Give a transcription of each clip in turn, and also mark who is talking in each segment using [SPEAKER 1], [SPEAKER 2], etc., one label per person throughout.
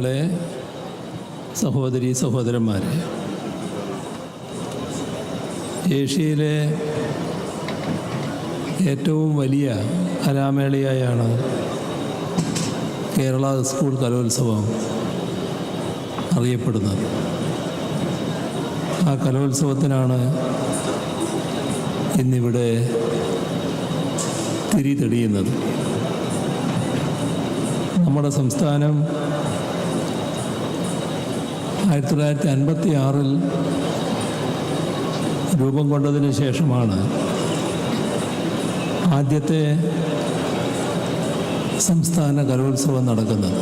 [SPEAKER 1] ളെ സഹോദരി സഹോദരന്മാരെ ഏഷ്യയിലെ ഏറ്റവും വലിയ കലാമേളയായാണ് കേരള സ്കൂൾ കലോത്സവം അറിയപ്പെടുന്നത്. ആ കലോത്സവത്തിനാണ് ഇന്നിവിടെ തിരി തെളിയുന്നത്. നമ്മുടെ സംസ്ഥാനം ആയിരത്തി തൊള്ളായിരത്തി അൻപത്തി ആറിൽ രൂപം കൊണ്ടതിന് ശേഷമാണ് ആദ്യത്തെ സംസ്ഥാന കലോത്സവം നടക്കുന്നത്.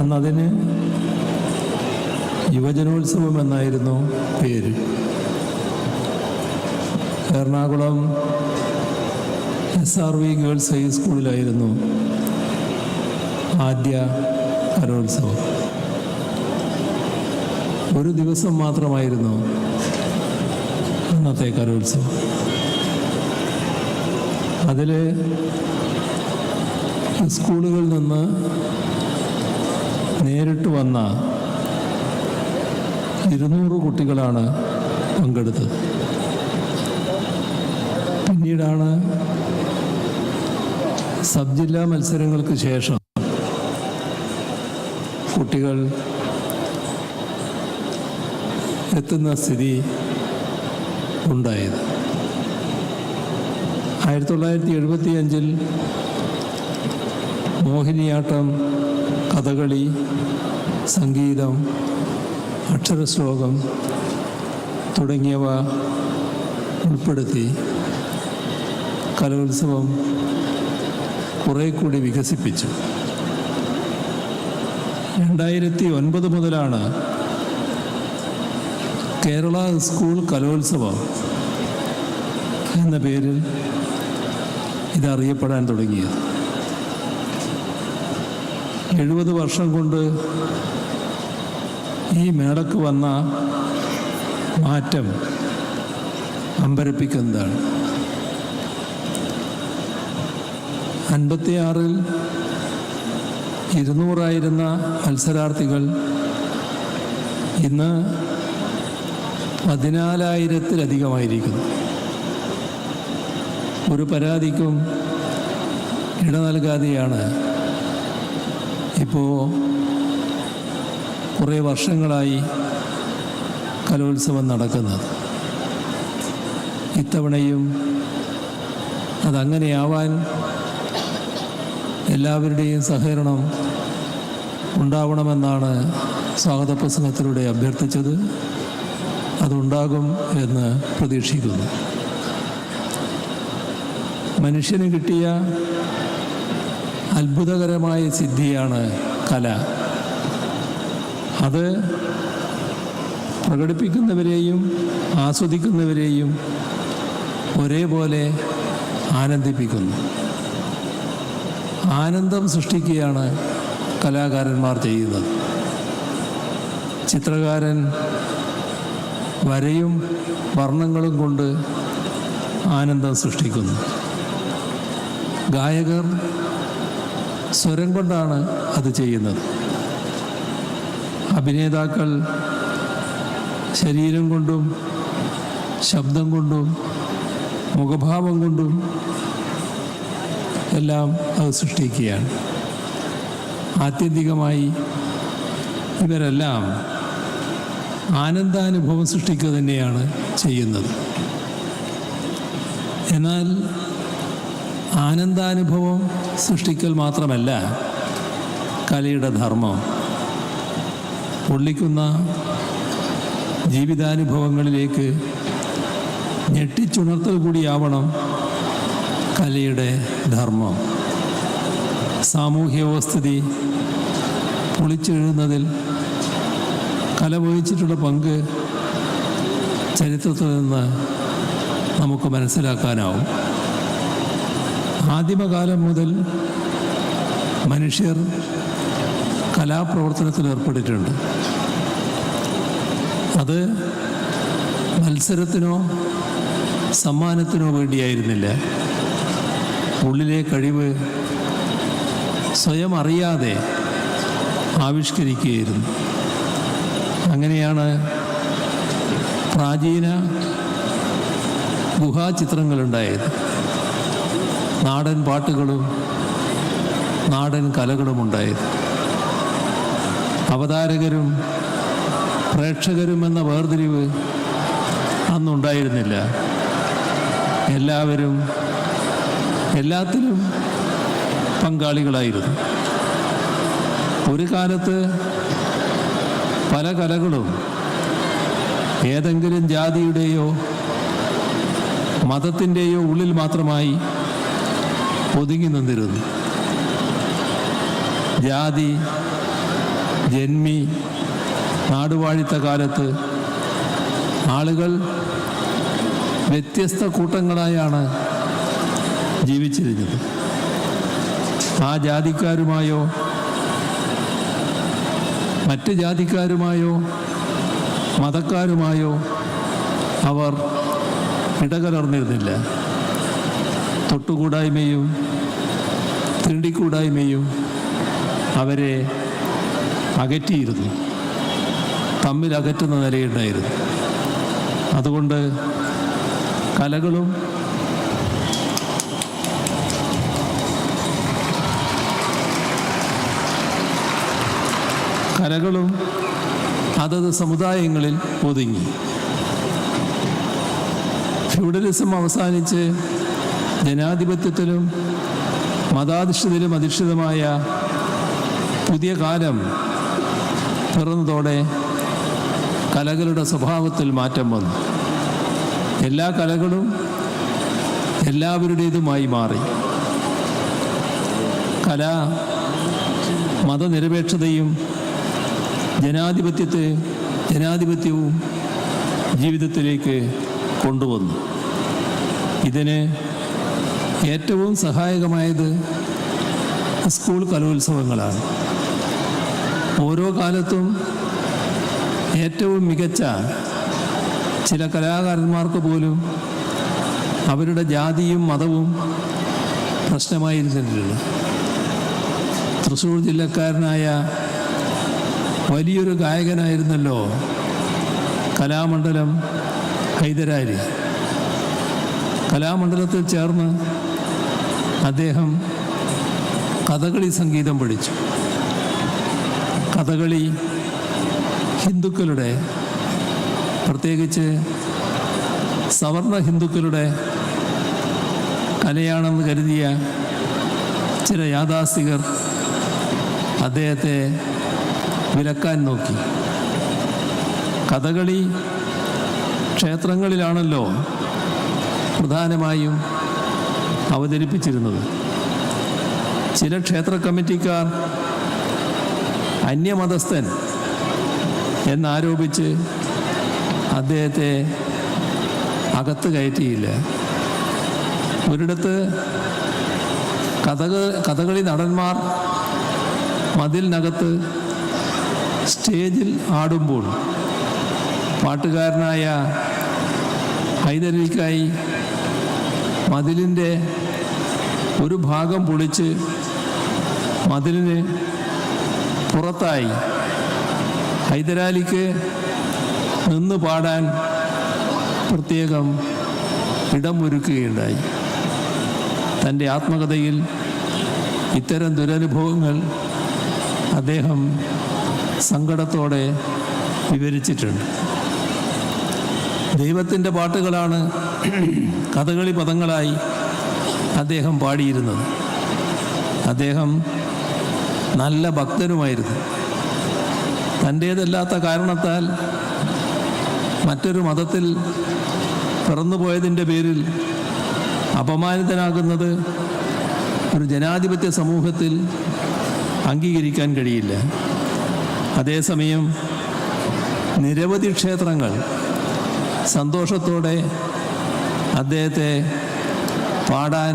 [SPEAKER 1] അന്നതിന് യുവജനോത്സവം എന്നായിരുന്നു പേര്. Ernakulam S R V girls ഹൈസ്കൂളിലായിരുന്നു ആദ്യ കലോത്സവം ഒരു ദിവസം മാത്രമായിരുന്നു അന്നത്തെ കലോത്സവം. അതിൽ സ്കൂളുകളിൽ നിന്ന് നേരിട്ട് വന്ന ഇരുന്നൂറ് കുട്ടികളാണ് പങ്കെടുത്തത്. പിന്നീടാണ് സബ് ജില്ലാ മത്സരങ്ങൾക്ക് ശേഷം കുട്ടികൾ എത്തുന്ന സ്ഥിതി ഉണ്ടായത്. ആയിരത്തി തൊള്ളായിരത്തി എഴുപത്തി അഞ്ചിൽ മോഹിനിയാട്ടം കഥകളി സംഗീതം അക്ഷരശ്ലോകം തുടങ്ങിയവ ഉൾപ്പെടുത്തി കലോത്സവം കുറേ കൂടി വികസിപ്പിച്ചു. രണ്ടായിരത്തി ഒൻപത് മുതലാണ് കേരള സ്കൂൾ കലോത്സവം. എന്ന പേരിൽ ഇതറിയപ്പെടാൻ തുടങ്ങിയത്. എഴുപത് വർഷം കൊണ്ട് ഈ മേളക്ക് വന്ന മാറ്റം അമ്പരപ്പിക്കുന്നതാണ്. അൻപത്തിയാറിൽ ഇരുന്നൂറായിരുന്ന മത്സരാർത്ഥികൾ ഇന്ന് പതിനാലായിരത്തിലധികമായിരിക്കുന്നു. ഒരു പരാതിക്കും ഇട നൽകാതെയാണ് ഇപ്പോൾ കുറേ വർഷങ്ങളായി കലോത്സവം നടക്കുന്നത്. ഇത്തവണയും അതങ്ങനെയാവാൻ എല്ലാവരുടെയും സഹകരണം ഉണ്ടാവണമെന്നാണ് സ്വാഗത പ്രസംഗത്തിലൂടെ അഭ്യർത്ഥിച്ചത്. അതുണ്ടാകും എന്ന് പ്രതീക്ഷിക്കുന്നു. മനുഷ്യന് കിട്ടിയ അത്ഭുതകരമായ സിദ്ധിയാണ് കല. അത് പ്രകടിപ്പിക്കുന്നവരെയും ആസ്വദിക്കുന്നവരെയും ഒരേപോലെ ആനന്ദിപ്പിക്കുന്നു. ആനന്ദം സൃഷ്ടിക്കുകയാണ് കലാകാരന്മാർ ചെയ്യുന്നത്. ചിത്രകാരൻ വരയും വർണങ്ങളും കൊണ്ട് ആനന്ദം സൃഷ്ടിക്കുന്നു. ഗായകർ സ്വരം കൊണ്ടാണ് അത് ചെയ്യുന്നത്. അഭിനേതാക്കൾ ശരീരം കൊണ്ടും ശബ്ദം കൊണ്ടും മുഖഭാവം കൊണ്ടും എല്ലാം അത് സൃഷ്ടിക്കുകയാണ്. ആത്യന്തികമായി ഇവരെല്ലാം ആനന്ദാനുഭവം സൃഷ്ടിക്കുക തന്നെയാണ് ചെയ്യുന്നത്. എന്നാൽ ആനന്ദാനുഭവം സൃഷ്ടിക്കൽ മാത്രമല്ല കലയുടെ ധർമ്മം പൊള്ളിക്കുന്ന ജീവിതാനുഭവങ്ങളിലേക്ക് ഞെട്ടിച്ചുണർത്തൽ കൂടിയാവണം കലയുടെ ധർമ്മം. സാമൂഹ്യ വ്യവസ്ഥിതി പൊളിച്ചെഴുതുന്നതിൽ കല വഹിച്ചിട്ടുള്ള പങ്ക് ചരിത്രത്തിൽ നിന്ന് നമുക്ക് മനസ്സിലാക്കാനാവും. ആദിമകാലം മുതൽ മനുഷ്യർ കലാപ്രവർത്തനത്തിൽ ഏർപ്പെട്ടിട്ടുണ്ട്. അത് മത്സരത്തിനോ സമ്മാനത്തിനോ വേണ്ടിയായിരുന്നില്ല. ഉള്ളിലെ കഴിവ് സ്വയം അറിയാതെ ആവിഷ്കരിക്കുകയായിരുന്നു. അങ്ങനെയാണ് പ്രാചീന ഗുഹാചിത്രങ്ങളുണ്ടായത്. നാടൻ പാട്ടുകളും നാടൻ കലകളും ഉണ്ടായത്. അവതാരകരും പ്രേക്ഷകരും എന്ന വേർതിരിവ് അന്നുണ്ടായിരുന്നില്ല. എല്ലാവരും എല്ലാത്തിലും പങ്കാളികളായിരുന്നു. ഒരു കാലത്ത് പല കലകളും ഏതെങ്കിലും ജാതിയുടെയോ മതത്തിന്റെയോ ഉള്ളിൽ മാത്രമായി ഒതുങ്ങി നിന്നിരുന്നു. ജാതി ജന്മി നാടുവാഴിത്ത കാലത്ത് ആളുകൾ വ്യത്യസ്ത കൂട്ടങ്ങളായാണ് ജീവിച്ചിരുന്നത്. ആ ജാതിക്കാരുമായോ മറ്റ് ജാതിക്കാരുമായോ മതക്കാരുമായോ അവർ ഇടകലർന്നിരുന്നില്ല. തൊട്ടുകൂടായ്മയും തിണ്ടിക്കൂടായ്മയും അവരെ അകറ്റിയിരുന്നു. തമ്മിൽ അകറ്റുന്ന നിലയുണ്ടായിരുന്നു. അതുകൊണ്ട് കലകളും കലകളും അതത് സമുദായങ്ങളിൽ ഒതുങ്ങി. ഫ്യൂഡലിസം അവസാനിച്ച് ജനാധിപത്യത്തിലും മതാധിഷ്ഠിതരും അധിഷ്ഠിതമായ പുതിയ കാലം പിറന്നതോടെ കലകളുടെ സ്വഭാവത്തിൽ മാറ്റം വന്നു. എല്ലാ കലകളും എല്ലാവരുടേതുമായി മാറി. കല മതനിരപേക്ഷതയും ജനാധിപത്യത്തെ ജനാധിപത്യവും ജീവിതത്തിലേക്ക് കൊണ്ടുവന്നു. ഇതിന് ഏറ്റവും സഹായകമായത് സ്കൂൾ കലോത്സവങ്ങളാണ്. ഓരോ കാലത്തും ഏറ്റവും മികച്ച ചില കലാകാരന്മാർക്ക് പോലും അവരുടെ ജാതിയും മതവും പ്രശ്നമായിരുന്നില്ല തൃശ്ശൂർ ജില്ലക്കാരനായ വലിയൊരു ഗായകനായിരുന്നല്ലോ കലാമണ്ഡലം ഹൈദരാലി. കലാമണ്ഡലത്തിൽ ചേർന്ന് അദ്ദേഹം കഥകളി സംഗീതം പഠിച്ചു. കഥകളി ഹിന്ദുക്കളുടെ പ്രത്യേകിച്ച് സവർണ ഹിന്ദുക്കളുടെ കലയാണെന്ന് കരുതിയ ചില യാഥാസ്ഥികർ അദ്ദേഹത്തെ വിലക്കാൻ നോക്കി. കഥകളി ക്ഷേത്രങ്ങളിലാണല്ലോ പ്രധാനമായും അവതരിപ്പിച്ചിരുന്നത്. ചില ക്ഷേത്ര കമ്മിറ്റിക്കാർ അന്യമതസ്ഥൻ എന്നാരോപിച്ച് അദ്ദേഹത്തെ അകത്ത് കയറ്റിയില്ല. ഒരിടത്ത് കഥക കഥകളി നടന്മാർ മതിലിനകത്ത് സ്റ്റേജിൽ ആടുമ്പോൾ പാട്ടുകാരനായ ഹൈദരലിക്കായി മതിലിന്റെ ഒരു ഭാഗം പൊളിച്ച് മതിലിന് പുറത്തായി. ഹൈദരാലിക്ക് നിന്ന് പാടാൻ പ്രത്യേകം ഇടമൊരുക്കുകയുണ്ടായി. തന്റെ ആത്മകഥയിൽ ഇത്തരം ദുരനുഭവങ്ങൾ അദ്ദേഹം സങ്കടത്തോടെ വിവരിച്ചിട്ടുണ്ട്. ദൈവത്തിന്റെ പാട്ടുകളാണ് കഥകളി പദങ്ങളായി അദ്ദേഹം പാടിയിരുന്നത്. അദ്ദേഹം നല്ല ഭക്തനുമായിരുന്നു. തന്റേതല്ലാത്ത കാരണത്താൽ മറ്റൊരു മതത്തിൽ പിറന്നുപോയതിന്റെ പേരിൽ അപമാനിതനാകുന്നത് ഒരു ജനാധിപത്യ സമൂഹത്തിൽ അംഗീകരിക്കാൻ കഴിയില്ല. അതേസമയം നിരവധി ക്ഷേത്രങ്ങൾ സന്തോഷത്തോടെ അദ്ദേഹത്തെ പാടാൻ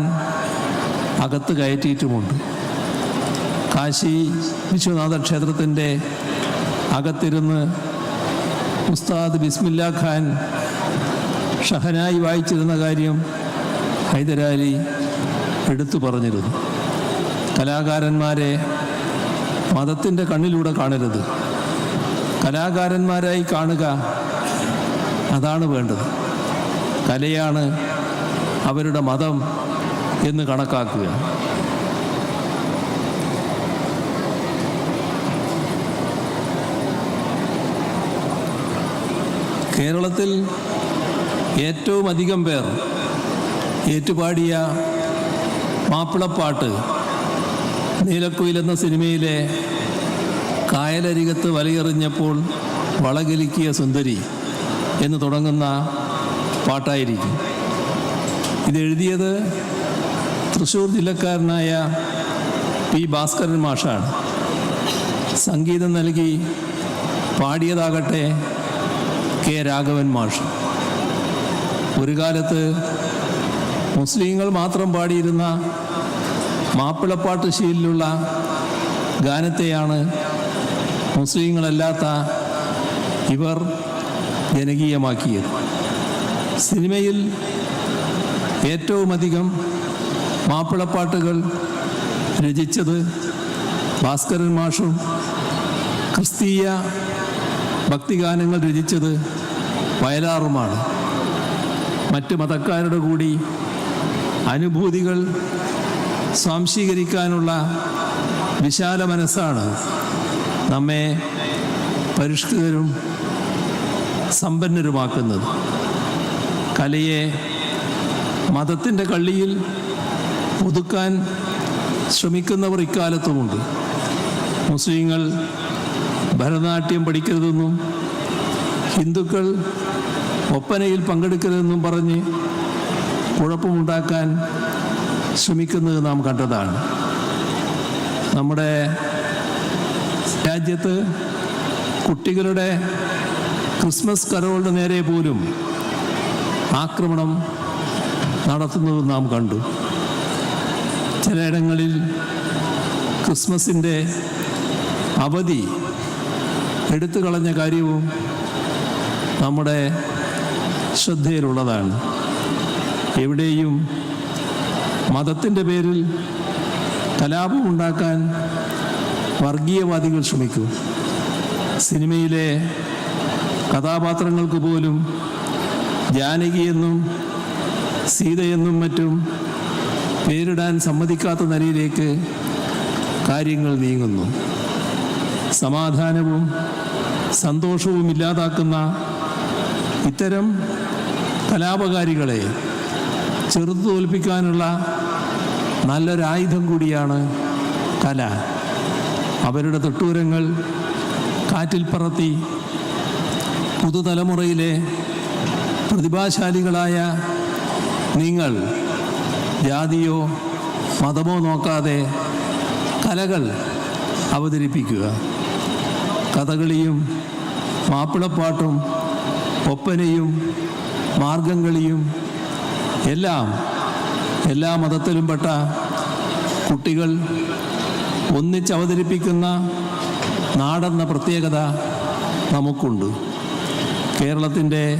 [SPEAKER 1] അകത്ത് കയറ്റിയിട്ടുമുണ്ട്. കാശി വിശ്വനാഥ ക്ഷേത്രത്തിന്റെ അകത്തിരുന്ന് ഉസ്താദ് ബിസ്മില്ല ഖാൻ ഷഹനായി വായിച്ചിരുന്ന കാര്യം ഹൈദരാലി എടുത്തു പറഞ്ഞിരുന്നു. കലാകാരന്മാരെ മതത്തിന്റെ കണ്ണിലൂടെ കാണരുത്. കലാകാരന്മാരായി കാണുക അതാണ് വേണ്ടത്. കലയാണ് അവരുടെ മതം എന്ന് കണക്കാക്കുക. കേരളത്തിൽ ഏറ്റവും അധികം പേർ ഏറ്റുപാടിയ മാപ്പിളപ്പാട്ട് നീലക്കുയിൽ എന്ന സിനിമയിലെ കായലരികത്ത് വലയെറിഞ്ഞപ്പോൾ വളകലിക്കിയ സുന്ദരി എന്ന് തുടങ്ങുന്ന പാട്ടായിരിക്കും. ഇതെഴുതിയത് തൃശ്ശൂർ ജില്ലക്കാരനായ പി ഭാസ്കരൻ മാഷാണ്. സംഗീതം നൽകി പാടിയതാകട്ടെ കെ രാഘവൻ മാഷ്. ഒരു കാലത്ത് മുസ്ലിങ്ങൾ മാത്രം പാടിയിരുന്ന മാപ്പിളപ്പാട്ട് ശീലിലുള്ള ഗാനത്തെയാണ് മുസ്ലിങ്ങളല്ലാത്ത ഇവർ ജനകീയമാക്കിയത്. സിനിമയിൽ ഏറ്റവുമധികം മാപ്പിളപ്പാട്ടുകൾ രചിച്ചത് ഭാസ്കരൻ മാഷും ക്രിസ്തീയ ഭക്തിഗാനങ്ങൾ രചിച്ചത് വയലാറുമാണ്. മറ്റ് മതക്കാരുടെ കൂടി അനുഭൂതികൾ സ്വാംശീകരിക്കാനുള്ള വിശാല മനസ്സാണ് നമ്മെ പരിഷ്കൃതരും സമ്പന്നരുമാക്കുന്നത്. കലയെ മതത്തിന്റെ കള്ളിയിൽ ഒതുക്കാൻ ശ്രമിക്കുന്നവർ ഇക്കാലത്തുമുണ്ട്. മുസ്ലിങ്ങൾ ഭരതനാട്യം പഠിക്കരുതെന്നും ഹിന്ദുക്കൾ ഒപ്പനയിൽ പങ്കെടുക്കരുതെന്നും പറഞ്ഞ് കുഴപ്പമുണ്ടാക്കാൻ ശ്രമിക്കുന്നത് നാം കണ്ടതാണ്. നമ്മുടെ രാജ്യത്ത് കുട്ടികളുടെ ക്രിസ്മസ് കരോളുടെ നേരെ പോലും ആക്രമണം നടത്തുന്നത് നാം കണ്ടു. ചിലയിടങ്ങളിൽ ക്രിസ്മസിന്റെ അവധി എടുത്തു കളഞ്ഞ കാര്യവും നമ്മുടെ ശ്രദ്ധയിലുള്ളതാണ്. എവിടെയും മതത്തിന്റെ പേരിൽ കലാപമുണ്ടാക്കാൻ വർഗീയവാദികൾ ശ്രമിക്കും. സിനിമയിലെ കഥാപാത്രങ്ങൾക്ക് പോലും ജാനകിയെന്നും സീതയെന്നും മറ്റും പേരിടാൻ സമ്മതിക്കാത്ത നിലയിലേക്ക് കാര്യങ്ങൾ നീങ്ങുന്നു. സമാധാനവും സന്തോഷവും ഇല്ലാതാക്കുന്ന ഇത്തരം കലാപകാരികളെ ചെറുത്തു തോൽപ്പിക്കാനുള്ള നല്ലൊരായുധം കൂടിയാണ് കല. അവരുടെ തൊട്ടൂരങ്ങൾ കാറ്റിൽ പറത്തി പുതുതലമുറയിലെ പ്രതിഭാശാലികളായ നിങ്ങൾ ജാതിയോ മതമോ നോക്കാതെ കലകൾ അവതരിപ്പിക്കുക. കഥകളിയും മാപ്പിളപ്പാട്ടും ഒപ്പനയും മാർഗംകളിയും എല്ലാം എല്ലാ മതത്തിലും പെട്ട കുട്ടികൾ ഒന്നിച്ച് അവതരിപ്പിക്കുന്ന നാടെന്ന പ്രത്യേകത നമുക്കുണ്ട്. കേരളത്തിന്റെ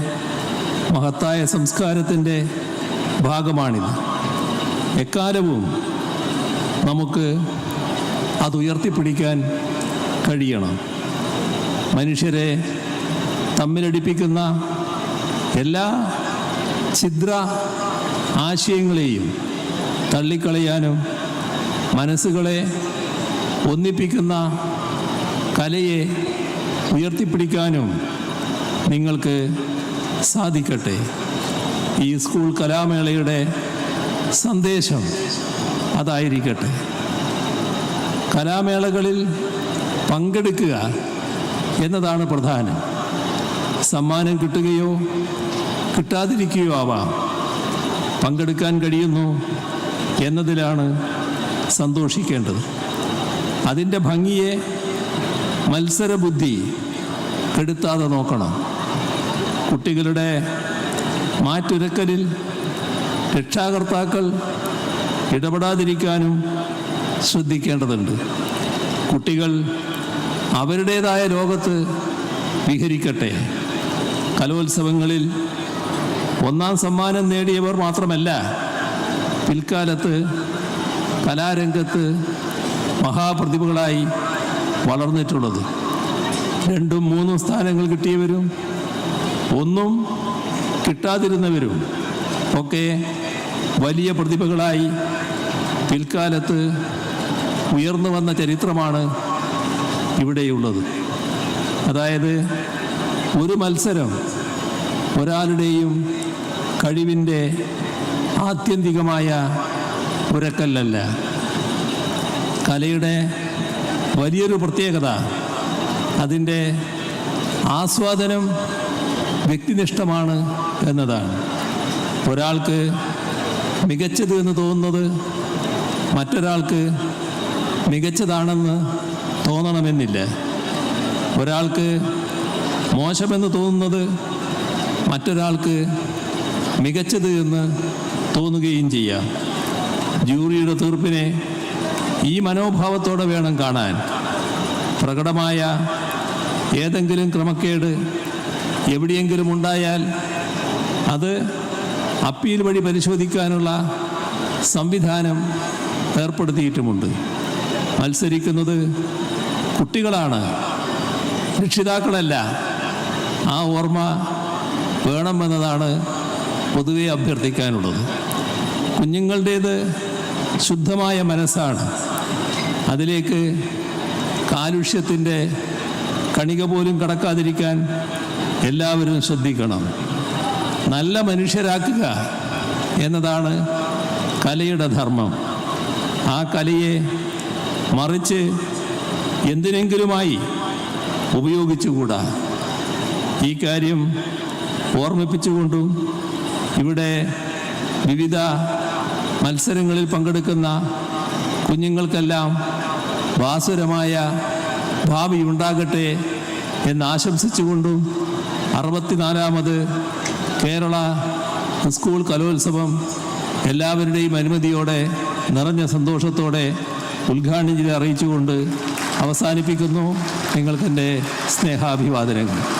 [SPEAKER 1] മഹത്തായ സംസ്കാരത്തിന്റെ ഭാഗമാണിത്. എക്കാലവും നമുക്ക് അത് ഉയർത്തിപ്പിടിക്കാൻ കഴിയണം. മനുഷ്യരെ തമ്മിലടിപ്പിക്കുന്ന എല്ലാ ഛിദ്ര ആശയങ്ങളെയും തള്ളിക്കളയാനും മനസ്സുകളെ ഒന്നിപ്പിക്കുന്ന കലയെ ഉയർത്തിപ്പിടിക്കാനും നിങ്ങൾക്ക് സാധിക്കട്ടെ. ഈ സ്കൂൾ കലാമേളയുടെ സന്ദേശം അതായിരിക്കട്ടെ. കലാമേളകളിൽ പങ്കെടുക്കുക എന്നതാണ് പ്രധാനം. സമ്മാനം കിട്ടുകയോ കിട്ടാതിരിക്കുകയോ ആവാം. പങ്കെടുക്കാൻ കഴിയുന്നു എന്നതിലാണ് സന്തോഷിക്കേണ്ടത്. അതിന്റെ ഭംഗിയെ മത്സരബുദ്ധി കെടുത്താതെ നോക്കണം. കുട്ടികളുടെ മാറ്റുരക്കലിൽ രക്ഷാകർത്താക്കൾ ഇടപെടാതിരിക്കാനും ശ്രദ്ധിക്കേണ്ടതുണ്ട്. കുട്ടികൾ അവരുടേതായ ലോകത്ത് വിഹരിക്കട്ടെ. കലോത്സവങ്ങളിൽ ഒന്നാം സമ്മാനം നേടിയവർ മാത്രമല്ല പിൽക്കാലത്ത് കലാരംഗത്ത് മഹാപ്രതിഭകളായി വളർന്നിട്ടുള്ളത്. രണ്ടും മൂന്നും സ്ഥാനങ്ങൾ കിട്ടിയവരും ഒന്നും കിട്ടാതിരുന്നവരും ഒക്കെ വലിയ പ്രതിഭകളായി പിൽക്കാലത്ത് ഉയർന്നു വന്ന ചരിത്രമാണ് ഇവിടെയുള്ളത്. അതായത് ഒരു മത്സരം ഒരാളുടെയും കഴിവിന്റെ ആത്യന്തികമായ ഉരക്കല്ലല്ല. കലയുടെ വലിയൊരു പ്രത്യേകത അതിന്റെ ആസ്വാദനം വ്യക്തിനിഷ്ഠമാണ് എന്നതാണ്. ഒരാൾക്ക് മികച്ചത് എന്ന് തോന്നുന്നത് മറ്റൊരാൾക്ക് മികച്ചതാണെന്ന് തോന്നണമെന്നില്ല. ഒരാൾക്ക് മോശമെന്ന് തോന്നുന്നത് മറ്റൊരാൾക്ക് മികച്ചത് എന്ന് തോന്നുകയും ചെയ്യാം. ജൂറിയുടെ തീർപ്പിനെ ഈ മനോഭാവത്തോടെ വേണം കാണാൻ. പ്രകടമായ ഏതെങ്കിലും ക്രമക്കേട് എവിടെയെങ്കിലും ഉണ്ടായാൽ അത് അപ്പീൽ വഴി പരിശോധിക്കാനുള്ള സംവിധാനം ഏർപ്പെടുത്തിയിട്ടുമുണ്ട്. മത്സരിക്കുന്നത് കുട്ടികളാണ്. രക്ഷിതാക്കളല്ല. ആ ഓർമ്മ വേണമെന്നതാണ് പൊതുവെ അഭ്യർത്ഥിക്കാനുള്ളത്. കുഞ്ഞുങ്ങളുടേത് ശുദ്ധമായ മനസ്സാണ്. അതിലേക്ക് കാലുഷ്യത്തിന്റെ കണിക പോലും കടക്കാതിരിക്കാൻ എല്ലാവരും ശ്രദ്ധിക്കണം. നല്ല മനുഷ്യരാക്കുക എന്നതാണ് കലയുടെ ധർമ്മം. ആ കലയെ മറിച്ച് എന്തിനെങ്കിലുമായി ഉപയോഗിച്ചുകൂടാ. ഈ കാര്യം ഓർമ്മിപ്പിച്ചുകൊണ്ടും ഇവിടെ വിവിധ മത്സരങ്ങളിൽ പങ്കെടുക്കുന്ന കുഞ്ഞുങ്ങൾക്കെല്ലാം വാസുരമായ ഭാവി ഉണ്ടാകട്ടെ എന്ന് ആശംസിച്ചുകൊണ്ടും അറുപത്തിനാലാമത് കേരള സ്കൂൾ കലോത്സവം എല്ലാവരുടെയും അനുമതിയോടെ നിറഞ്ഞ സന്തോഷത്തോടെ ഉദ്ഘാടനം ചെയ്ത് അറിയിച്ചുകൊണ്ട് അവസാനിപ്പിക്കുന്നു. നിങ്ങൾക്കെന്റെ സ്നേഹാഭിവാദനങ്ങൾ.